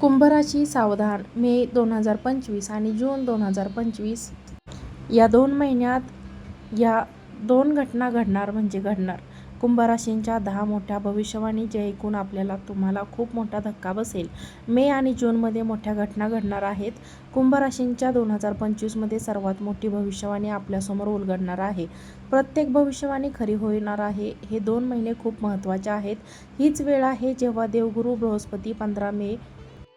कुंभराशी सावधान मे दोन हजार पंचवीस आणि जून दोन हजार पंचवीस. या दोन महिन्यात या दोन घटना घडणार म्हणजे घडणार. कुंभराशींच्या दहा मोठ्या भविष्यवाणी जे ऐकून आपल्याला तुम्हाला खूप मोठा धक्का बसेल. मे आणि जूनमध्ये मोठ्या घटना घडणार आहेत. कुंभराशींच्या दोन हजार पंचवीसमध्ये सर्वात मोठी भविष्यवाणी आपल्यासमोर उलगडणार आहे. प्रत्येक भविष्यवाणी खरी होणार आहे हे दोन महिने खूप महत्त्वाचे आहेत. हीच वेळ आहे जेव्हा देवगुरू बृहस्पती पंधरा मे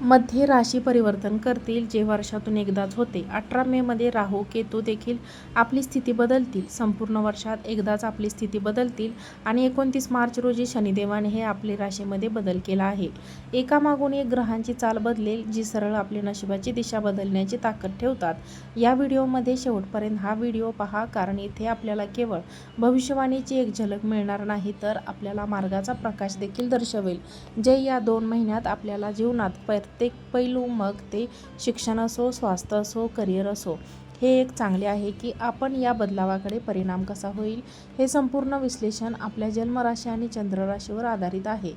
मध्ये राशी परिवर्तन करतील जे वर्षातून एकदाच होते. अठरा मेमध्ये राहू केतू देखील आपली स्थिती बदलतील. संपूर्ण वर्षात एकदाच आपली स्थिती बदलतील आणि एकोणतीस मार्च रोजी शनिदेवाने हे आपली राशीमध्ये बदल केला आहे. एकामागून एक ग्रहांची चाल बदलेल जी सरळ आपली नशिबाची दिशा बदलण्याची ताकद ठेवतात. या व्हिडिओमध्ये शेवटपर्यंत हा व्हिडिओ पहा कारण इथे आपल्याला केवळ भविष्यवाणीची एक झलक मिळणार नाही तर आपल्याला मार्गाचा प्रकाश देखील दर्शवेल जे या दोन महिन्यात आपल्याला जीवनात प्रत्येक पैलू मग ते शिक्षण असो स्वास्थ्य असो करिअर असो हे एक चांगले आहे की आपण या बदलावाकडे परिणाम कसा होईल हे संपूर्ण विश्लेषण आपल्या जन्मराशी आणि चंद्रराशीवर आधारित आहे.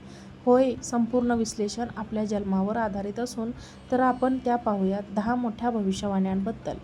होय संपूर्ण विश्लेषण आपल्या जन्मावर आधारित असून तर आपण त्या पाहूयात दहा मोठ्या भविष्यवाण्यांबद्दल.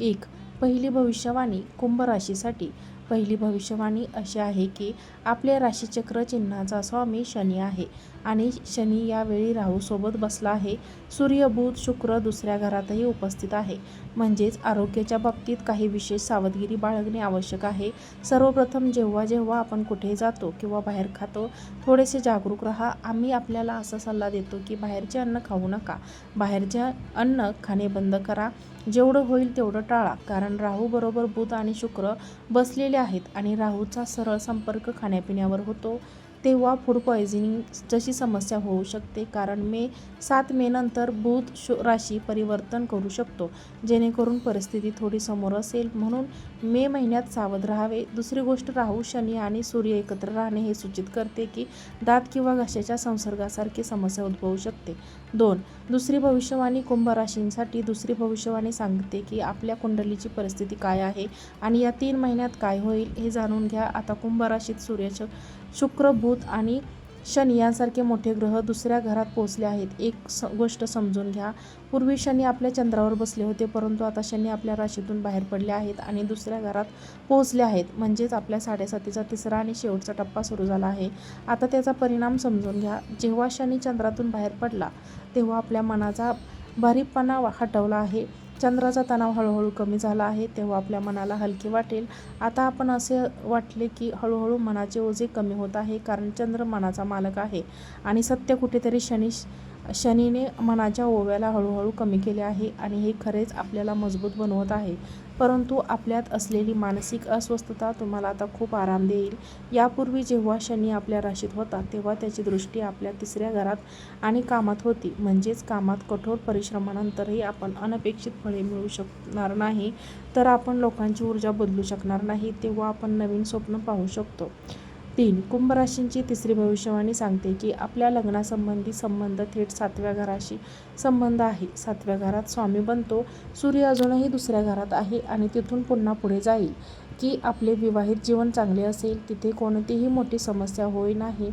एक पहिली भविष्यवाणी कुंभ राशीसाठी. पहिली भविष्यवाणी अशी आहे की आपल्या राशीचक्र चिन्हाचा स्वामी शनी आहे. आणि शनी यावेळी राहूसोबत बसला आहे. सूर्य बुध शुक्र दुसऱ्या घरातही उपस्थित आहे. म्हणजेच आरोग्याच्या बाबतीत काही विशेष सावधगिरी बाळगणे आवश्यक आहे. सर्वप्रथम जेव्हा जेव्हा आपण कुठे जातो किंवा बाहेर खातो थोडेसे जागरूक राहा. आम्ही आपल्याला असा सल्ला देतो की बाहेरचे अन्न खाऊ नका. बाहेरचे अन्न खाणे बंद करा. जेवढं होईल तेवढं टाळा. कारण राहू बरोबर बुध आणि शुक्र बसलेले आहेत आणि राहूचा सरळ संपर्क खाण्यापिण्यावर होतो. तेव्हा फूड पॉयझनिंग जशी समस्या होऊ शकते कारण मे सात मे नंतर बुध शु राशी परिवर्तन करू शकतो. जेणेकरून परिस्थिती थोडी समोर असेल. म्हणून मे महिन्यात सावध राहावे. दुसरी गोष्ट राहू शनी आणि सूर्य एकत्र राहणे हे सूचित करते की दात किंवा घशाच्या संसर्गासारखी समस्या उद्भवू शकते. दोन दुसरी भविष्यवाणी कुंभ राशींसाठी दुसरी भविष्यवाणी सांगते की आपल्या कुंडलीची परिस्थिती काय आहे आणि या तीन महिन्यात काय होईल हे जाणून घ्या. आता कुंभ राशीत सूर्याचं शुक्र बुध आणि शनी यांसारखे मोठे ग्रह दुसऱ्या घरात पोहोचले आहेत. एक स गोष्ट समजून घ्या. पूर्वी शनी आपल्या चंद्रावर बसले होते परंतु आता शनी आपल्या राशीतून बाहेर पडले आहेत आणि दुसऱ्या घरात पोहोचले आहेत. म्हणजेच आपल्या साडेसातीचा तिसरा आणि शेवटचा टप्पा सुरू झाला आहे. आता त्याचा परिणाम समजून घ्या. जेव्हा शनी चंद्रातून बाहेर पडला तेव्हा आपल्या मनाचा भारीपणा हटवला आहे. चंद्राचा तणाव हळूहळू कमी झाला आहे तेव्हा आपल्या मनाला हलके वाटेल. आता आपण असे वाटले की हळूहळू मनाचे ओझे कमी होत आहे कारण चंद्र मनाचा मालक आहे आणि सत्य कुठेतरी शनी शनीने मनाच्या ओव्याला हळूहळू कमी केले आहे आणि हे खरेच आपल्याला मजबूत बनवत आहे. परंतु आपल्यात असलेली मानसिक अस्वस्थता तुम्हाला आता खूप आराम देईल. यापूर्वी जेव्हा शनी आपल्या राशीत होता तेव्हा त्याची दृष्टी आपल्या तिसऱ्या घरात आणि कामात होती. म्हणजेच कामात कठोर परिश्रमानंतरही आपण अनपेक्षित फळे मिळू शकणार नाही. तर आपण लोकांची ऊर्जा बदलू शकणार नाही तेव्हा आपण नवीन स्वप्न पाहू शकतो. तीन कुंभ राशींची तिसरी भविष्यवाणी सांगते की आपल्या लग्नासंबंधी संबंध थेट सातव्या घराशी संबंध आहे. सातव्या घरात स्वामी बनतो सूर्य अजूनही दुसऱ्या घरात आहे आणि तिथून पुन्हा पुढे जाईल. की आपले विवाहित जीवन चांगले असेल तिथे कोणतीही मोठी समस्या होई नाही.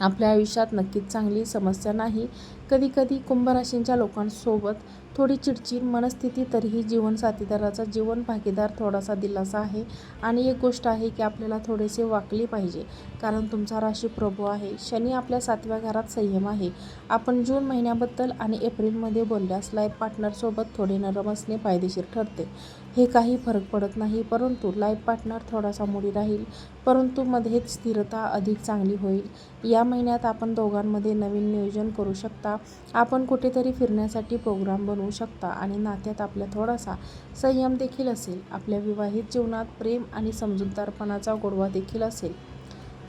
आपल्या आयुष्यात नक्कीच चांगली समस्या नाही. कधीकधी कुंभ राशींच्या लोकांसोबत थोडी चिडचिड मनस्थिती तरीही जीवन साथीदाराचा जीवन भागीदार थोडासा दिलासा आहे. आणि एक गोष्ट आहे की आपल्याला थोडेसे वाकली पाहिजे. कारण तुमचा राशी प्रभू आहे. शनी आपल्या सातव्या घरात संयम आहे. आपण जून महिन्याबद्दल आणि एप्रिलमध्ये बोलल्यास लाईफ पार्टनरसोबत थोडे नरम असणे फायदेशीर ठरते. हे काही फरक पडत नाही परंतु लाईफ पार्टनर थोडासा मुडी राहील परंतु मध्येच स्थिरता अधिक चांगली होईल. या महिन्यात आपण दोघांमध्ये नवीन नियोजन करू शकता. आपण कुठेतरी फिरण्यासाठी प्रोग्राम बनवू शकता आणि नात्यात आपल्या थोडासा संयम देखील असेल. आपल्या विवाहित जीवनात प्रेम आणि समजूतदारपणाचा गोडवा देखील असेल.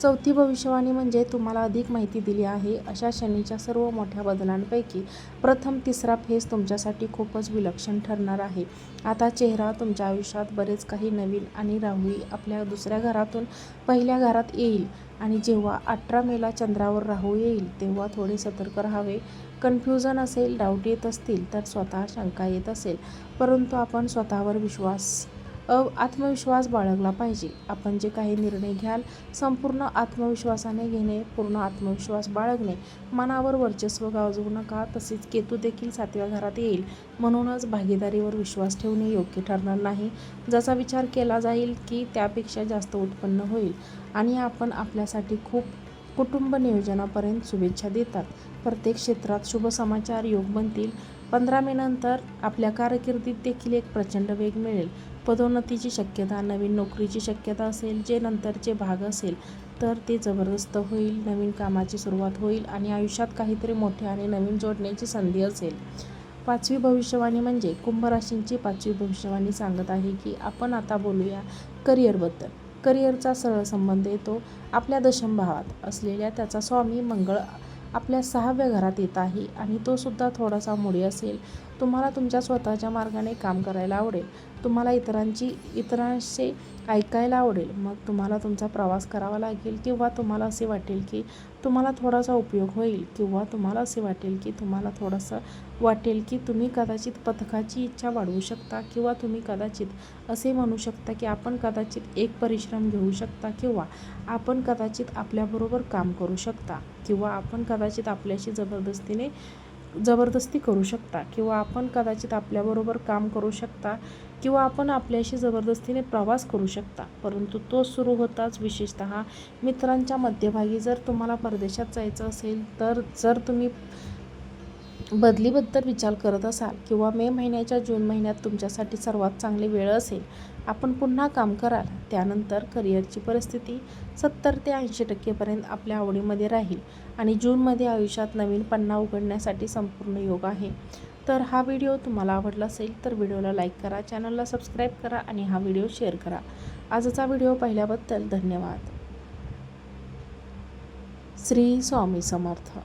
चौथी भविष्यवाणी म्हणजे तुम्हाला अधिक माहिती दिली आहे अशा शनीच्या सर्व मोठ्या बदलांपैकी प्रथम तिसरा फेज तुमच्यासाठी खूपच विलक्षण ठरणार आहे. आता चेहरा तुमच्या आयुष्यात बरेच काही नवीन आणि राहूई आपल्या दुसऱ्या घरातून पहिल्या घरात येईल आणि जेव्हा अठरा मेला चंद्रावर राहू येईल तेव्हा थोडे सतर्क राहावे. कन्फ्युजन असेल डाऊट येत असतील तर स्वतः शंका येत असेल. परंतु आपण स्वतःवर विश्वास आत्मविश्वास बाळगला पाहिजे. आपण जे काही निर्णय घ्याल संपूर्ण आत्मविश्वासाने घेणे पूर्ण आत्मविश्वास बाळगणे मनावर वर्चस्व गाजवू नका तसेच केतू देखील सातव्या घरात येईल. म्हणूनच भागीदारीवर विश्वास ठेवणे योग्य ठरणार नाही. ज्याचा विचार केला जाईल की त्यापेक्षा जास्त उत्पन्न होईल. आणि आपण आपल्यासाठी खूप कुटुंब नियोजनापर्यंत शुभेच्छा देतात. प्रत्येक क्षेत्रात शुभ समाचार योग बनतील. पंधरा मे नंतर आपल्या कारकिर्दीत देखील एक प्रचंड वेग मिळेल. पदोन्नतीची शक्यता नवीन नोकरीची शक्यता असेल जे नंतरचे भाग असेल तर ते जबरदस्त होईल नवीन कामाची सुरुवात होईल आणि आयुष्यात काहीतरी मोठे आणि नवीन जोडण्याची संधी असेल. पाचवी भविष्यवाणी म्हणजे कुंभराशींची पाचवी भविष्यवाणी सांगत आहे की आपण आता बोलूया करिअरबद्दल करिअरचा सरळ संबंध येतो आपल्या दशम भावात असलेल्या त्याचा स्वामी मंगळ आपल्या सहाव्या घरात येत आहे आणि तो सुद्धा थोडासा मुडी असेल तुम्हाला तुमच्या स्वतःच्या मार्गाने काम करायला आवडेल. तुम्हाला इतरांची इतरांशी ऐकायला आवडेल. मग तुम्हाला तुमचा प्रवास करावा लागेल किंवा तुम्हाला असे वाटेल की तुम्हाला थोडासा उपयोग होईल किंवा तुम्हाला असे वाटेल की तुम्हाला थोडंसं वाटेल की तुम्ही कदाचित पथकाची इच्छा वाढवू शकता किंवा तुम्ही कदाचित असे म्हणू शकता की आपण कदाचित एक परिश्रम घेऊ शकता किंवा आपण कदाचित आपल्याबरोबर काम करू शकता किंवा आपण कदाचित आपल्याशी जबरदस्तीने जबरदस्ती करू शकता किंवा आपण कदाचित आपल्याबरोबर काम करू शकता किंवा आपण आपल्याशी जबरदस्तीने प्रवास करू शकता. परंतु तो सुरू होताच विशेषत मित्रांच्या मध्यभागी जर तुम्हाला परदेशात जायचं असेल तर जर तुम्ही बदलीबद्दल विचार करत असाल किंवा मे महिन्याच्या जून महिन्यात तुमच्यासाठी सर्वात चांगली वेळ असेल आपण पुन्हा काम कराल त्यानंतर करिअरची परिस्थिती सत्तर ते ऐंशी टक्केपर्यंत आपल्या आवडीमध्ये राहील आणि जूनमध्ये आयुष्यात नवीन पन्ना उघडण्यासाठी संपूर्ण योग आहे. तर हा व्हिडिओ तुम्हाला आवडला असेल तर व्हिडिओला लाईक करा चॅनलला सबस्क्राईब करा आणि हा व्हिडिओ शेअर करा. आजचा व्हिडिओ पाहिल्याबद्दल धन्यवाद. श्री स्वामी समर्थ.